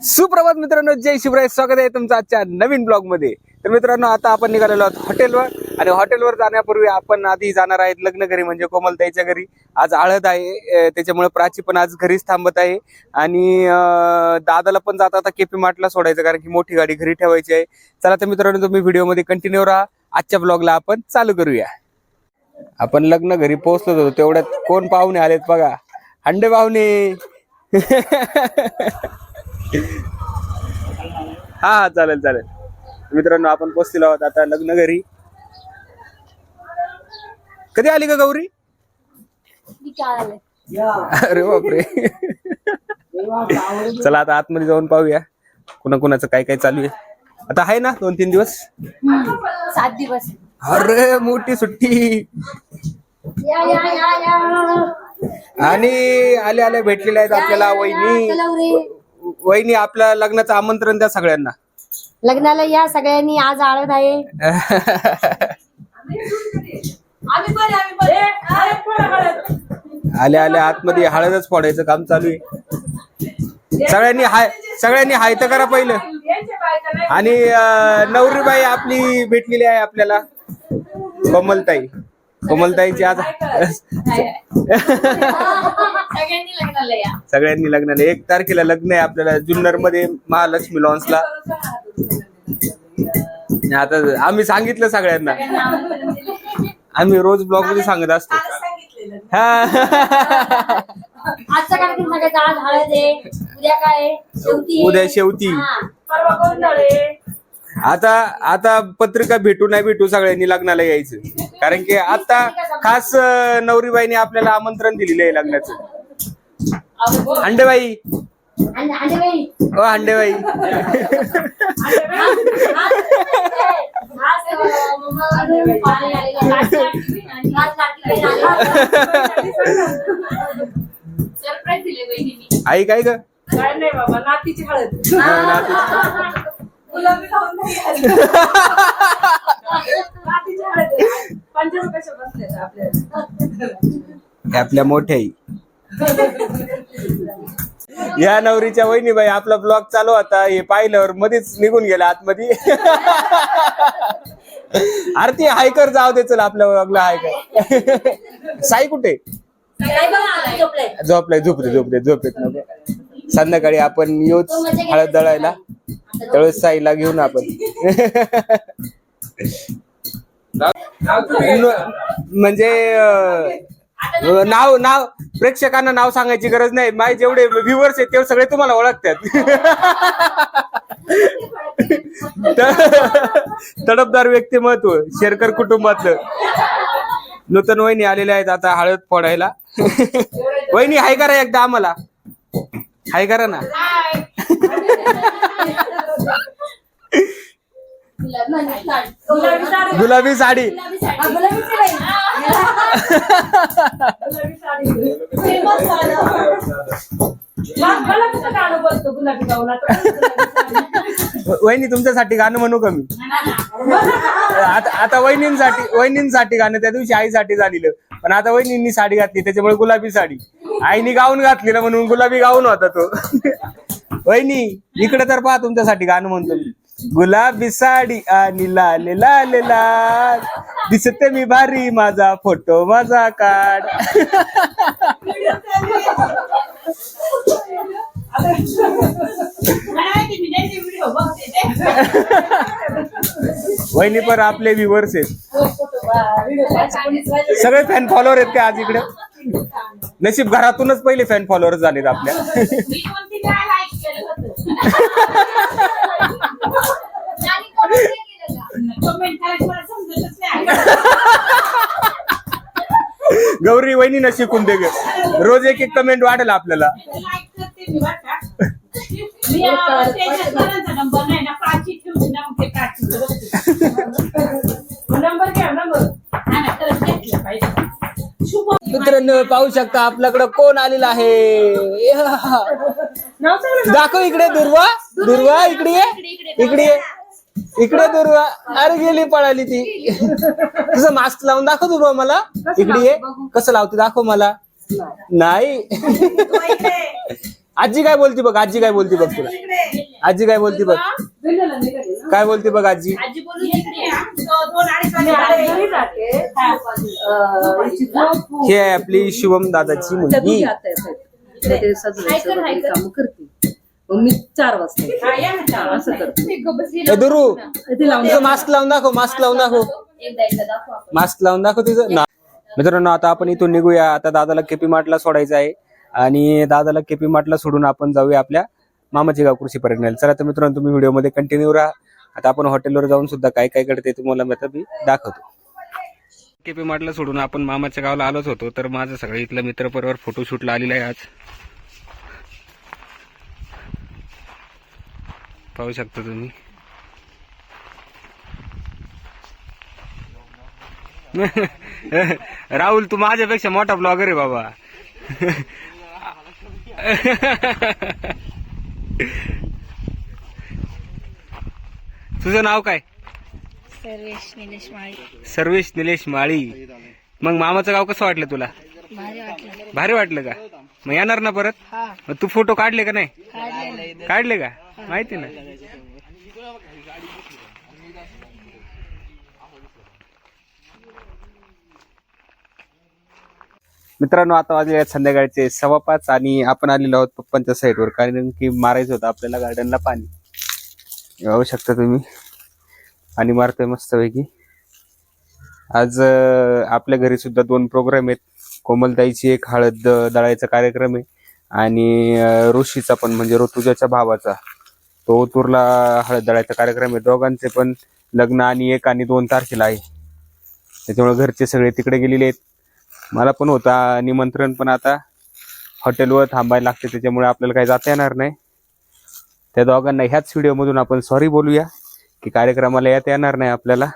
सुप्रभात मित्रांनो जय शिवराय स्वागत आहे तुमचं आजच्या नवीन ब्लॉगमध्ये तर मित्रांनो आता आपण निघालेलो आहोत हॉटेलवर आणि हॉटेलवर जाण्यापूर्वी आपण आधी जाणार आहेत लग्न घरी म्हणजे कोमलताईच्या घरी. आज आळद आहे त्याच्यामुळे प्राची पण आज घरीच थांबत आहे. आणि दादाला पण जाता आता केपी मार्टला सोडायचं कारण की मोठी गाडी घरी ठेवायची आहे. चला तर मित्रांनो तुम्ही व्हिडिओमध्ये कंटिन्यू राहा. आजच्या ब्लॉगला आपण चालू करूया. आपण लग्न घरी पोहोचलो होतो तेवढ्यात कोण पाहुणे आलेत बघा. हंडे पाहुणे. हा हा चालेल चालेल. मित्रांनो आपण पोचलेलो आहोत आता लग्न घरी. कधी आली का गौरी? अरे बापरे. चला आता आतमध्ये जाऊन पाहूया. कुणा कुणाचं काय काय चालू आहे. आता आहे ना दोन तीन दिवस? सात दिवस. अरे मोठी सुट्टी. या या या या. आणि आले आले भेटलेले आहेत आपल्याला वहिनी. वहिनी आपल्या लग्नाचं आमंत्रण द्या सगळ्यांना. लग्नाला या सगळ्यांनी आज आळत आहे. आले आले आतमध्ये हळदच फोडायचं काम चालू आहे. सगळ्यांनी हाय सगळ्यांनी हाय तर करा पहिलं. आणि नवरीबाई आपली भेटलेली आहे आपल्याला. कोमलताई. कोमलताईची आज सगळ्यांनी लग्नाला या. सगळ्यांनी लग्नाला. एक तारखेला लग्न आहे आपल्याला जुन्नरमध्ये महालक्ष्मी लॉन्सला आता आम्ही सांगितलं सगळ्यांना. आम्ही रोज ब्लॉगमध्ये सांगत असतो. हा. उद्या काय आता आता पत्रिका भेटू नाही भेटू सगळ्यांनी लग्नाला यायचं. कारण की आता खास नवरीबाईने आपल्याला आमंत्रण दिलेलं आहे लग्नाचं. अंडेबाई. आणि- आणि बाई, ओ अंडेबाई. आई काय ग? काय नाही बाबा नातीची हळद. गुलाबी खाऊन नाही आली. नातीची हळद आहे. पंचवीस पैसे बसले आपल्याला आपल्या मोठ्या आई या नवरीच्या वहिनीबाई आपला ब्लॉग चालू होता. हे पाहिल्यावर मध्येच निघून गेला आतमध्ये. अरे ती हायकर जाऊ दे चल आपल्या ब्लॉगला हायकर साई कुठे? काय बघा, झोपलंय. झोपलाय झोपते झोपते झोपेत. नको संध्याकाळी आपण येऊच हळद दळायला. त्यावेळेस साईला घेऊन आपण. म्हणजे नाव नाव प्रेक्षकांना नाव सांगायची गरज नाही. माझे जेवढे व्ह्युअर्स आहेत तेवढे सगळे तुम्हाला ओळखतात. त- तडफदार व्यक्तिमत्व शेरकर कुटुंबातलं. नूतन वहिनी आलेल्या आहेत आता हळद फोडायला. वहिनी हाय करा एकदा आम्हाला. हाय करा ना. गुलाबी साडी. वहिनी तुमच्यासाठी गाणं म्हणू का मी? आता आता वहिनींसाठी वहिनींसाठी गाणं त्या दिवशी आईसाठी झालेलं. पण आता वहिनींनी साडी घातली त्याच्यामुळे गुलाबी साडी. आईनी गाऊन घातली ना म्हणून गुलाबी गाऊन होता तो. वहिनी इकडे तर पहा तुमच्यासाठी गाणं म्हणतो मी. गुलाबी साडी आणि लाल लाल लाल. दिसते मी भारी माझा फोटो माझा काढ वहिनी पण आपले व्हिवर्स आहेत. सगळे फॅन फॉलोअर आहेत का आज इकडे. नशीब घरातूनच पहिले फॅन फॉलोअर झालेत आपल्या? गौरी वहिनीनं शिकून दे ग. रोज एक एक कमेंट वाढेल आपल्याला. नंबर घ्या नंबर. मित्रांनो पाहू शकता आपल्याकडे कोण आलेला आहे. दाखव इकडे दुर्वा. दुर्वा इकडे ये. इकडे ये. इकडे दुर्वा. अरे गेली पळाली ती. तुझं मास्क लावून दाखव दुर्वा मला. इकडे ये. कसं लावते दाखव मला. नाही. आजी काय बोलती बघ आजी काय बोलती बघ तुला. आजी काय बोलती बघ. काय बोलती बघ आजी? ही आहे आपली शुभम दादाची मुलगी. कामं करते मग मी चार वाजता. असं करते. दुरू. तुझं मास्क लावून दाखव मास्क लावून दाखव. मास्क लावून दाखव तुझं. ना. मित्रांनो आता आपण इथून निघूया. आता दादाला केपी मार्टला सोडायचं आहे. आणि दादाला केपी मार्टला सोडून आपण जाऊया आपल्या मामाची गाव कृषी पर्यटन चला तर मित्रांनो तुम्ही व्हिडिओमध्ये कंटिन्यू राहा. आता आपण हॉटेलवर जाऊन सुद्धा काय काय करते तुम्हाला मी दाखवतो. केपी मार्टला सोडून आपण मामाच्या गावाला आलोच होतो तर माझं सगळं इथलं मित्रपरिवार फोटोशूटला आलेला आहे आज. पाहू शकता तुम्ही. राहुल तू माझ्यापेक्षा मोठा ब्लॉगर आहे बाबा. तुझं नाव काय? सर्वेश निलेश माळी. सर्वेश निलेश माळी. मग मामाचं गाव कसं वाटलं तुला? भारी वाटलं. भारी वाटलं का? मग येणार ना परत? हा. मग तू फोटो काढले का नाही? काढले का? माहिती ना. मित्रांनो आता वाजले आहेत संध्याकाळचे सव्वा पाच आणि आपण आलेलो आहोत पप्पांच्या साईडवर कारण की मारायचं होतं आपल्याला गार्डनला पाणी. येऊ शकता तुम्ही? आणि मारतोय मस्तपैकी. आज आपल्या घरी सुद्धा दोन प्रोग्राम आहेत. कोमलताईची एक हळद दळायचा कार्यक्रम आहे आणि ऋषीचा पण म्हणजे ऋतुजाच्या भावाचा. तो ओतूरला हळद दळायचा कार्यक्रम आहे. दोघांचे पण लग्न आणि एक आणि दोन तारखेला आहे. त्याच्यामुळे घरचे सगळे तिकडे गेलेले आहेत. मला पण होता निमंत्रण पण आता हॉटेलवर थांबायला लागते. त्याच्यामुळे आपल्याला काही जाता येणार नाही. त्या दोघांना ह्याच व्हिडिओमधून आपण सॉरी बोलूया. की कार्यक्रमाला येता येणार नाही आपल्याला.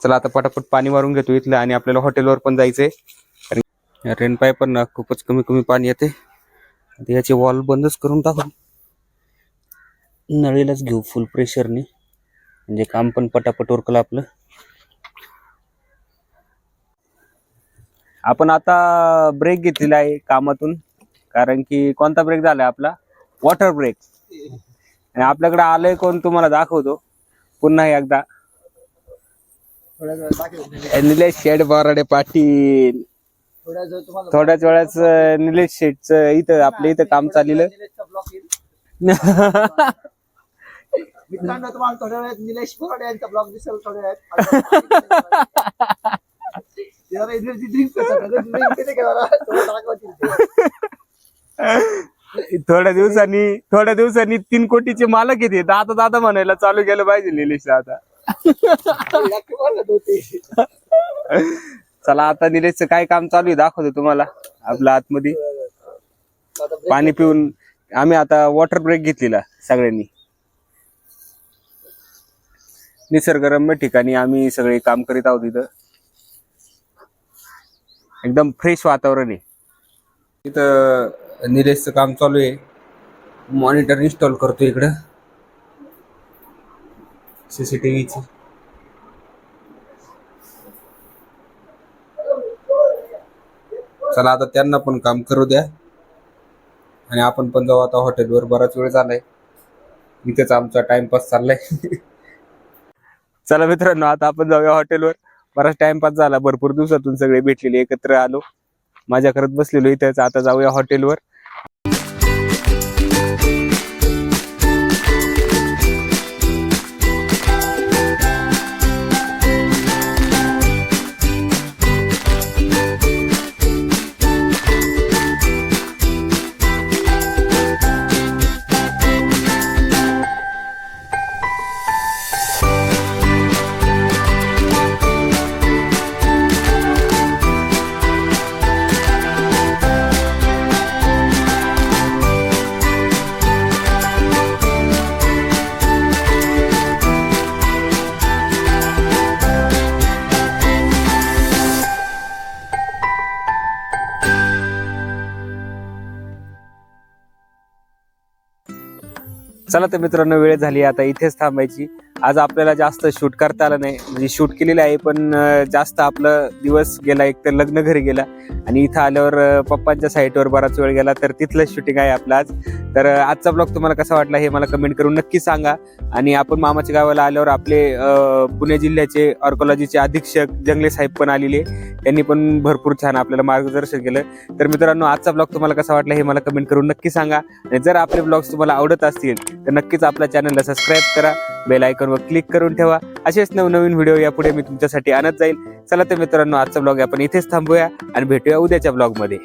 चला आता पटापट पाणी मारून घेतो इथलं आणि आपल्याला हॉटेलवर पण जायचंय. कारण या रेन पाईप ना खूपच कमी कमी पाणी येते. आता वॉल बंदच करून टाकू. नळीलाच घेऊ फुल प्रेशरने म्हणजे काम पण पटापट उरकलं आपलं. आपण आता ब्रेक घेतलेला आहे कामातून. कारण की कोणता ब्रेक झालाय आपला? वॉटर ब्रेक आणि आपल्याकडे आलंय कोण तुम्हाला दाखवतो. पुन्हा एकदा. निलेश शेड बोराडे पाटील. थोड्याच वेळाच निलेश शेठच इथं आपल्या इथं काम चाललेलं. मित्रांनो तुम्हाला थोड्या वेळात निलेश बोराडे यांचा ब्लॉग दिसेल थोड्या वेळात ड्रिंक ड्रिंक थोड्या दिवसांनी थोड्या दिवसांनी तीन कोटीचे मालक येते. दादा दादा म्हणायला चालू केलं पाहिजे निलेश आता चला आता निलेशचं काय काम चालू आहे दाखवतो तुम्हाला आपल्या आतमध्ये. पाणी पिऊन आम्ही आता वॉटर ब्रेक घेतलेला सगळ्यांनी. निसर्गरम्य ठिकाणी आम्ही सगळे काम करीत आहोत इथं. एकदम फ्रेश वातावरण आहे. इथं निलेशचं काम चालू आहे. मॉनिटर इन्स्टॉल करतो इकडं. सीसीटीव्हीची चला आता त्यांना पण काम करू द्या. आणि आपण पण जाऊ आता हॉटेलवर बराच वेळ झालाय. इथेच आमचा टाइमपास चाललाय. चला मित्रांनो आता आपण जाऊया हॉटेलवर बराच टाइमपास झाला. भरपूर दिवसातून सगळे भेटलेले एकत्र आलो. मजा करत बसलेलो इथेच. आता जाऊया हॉटेलवर Thank you. चला तर मित्रांनो वेळ झाली आता इथेच थांबायची. आज आपल्याला जास्त शूट करता आलं नाही. म्हणजे शूट केलेलं आहे पण जास्त आपलं दिवस गेला एक तर लग्न घरी गेला आणि इथं आल्यावर पप्पांच्या साईटवर बराच वेळ गेला तर तिथलं शूटिंग आहे आपलं आज. तर आजचा ब्लॉग तुम्हाला कसा वाटला हे मला कमेंट करून नक्की सांगा. आणि आपण मामाच्या गावाला आल्यावर आपले पुणे जिल्ह्याचे ऑर्कोलॉजीचे अधीक्षक जंगले साहेब पण आलेले. त्यांनी पण भरपूर छान आपल्याला मार्गदर्शन केलं. तर मित्रांनो आजचा ब्लॉग तुम्हाला कसा वाटला हे मला कमेंट करून नक्की सांगा. आणि जर आपले ब्लॉग्स तुम्हाला आवडत असतील तर नक्कीच आपल्या चॅनलला सबस्क्राईब करा. बेल आयकॉनवर क्लिक करून ठेवा. असेच नवनवीन व्हिडिओ यापुढे मी तुमच्यासाठी आणत जाईल चला तर मित्रांनो आजचा ब्लॉग आपण इथेच थांबूया आणि भेटूया उद्याच्या ब्लॉगमध्ये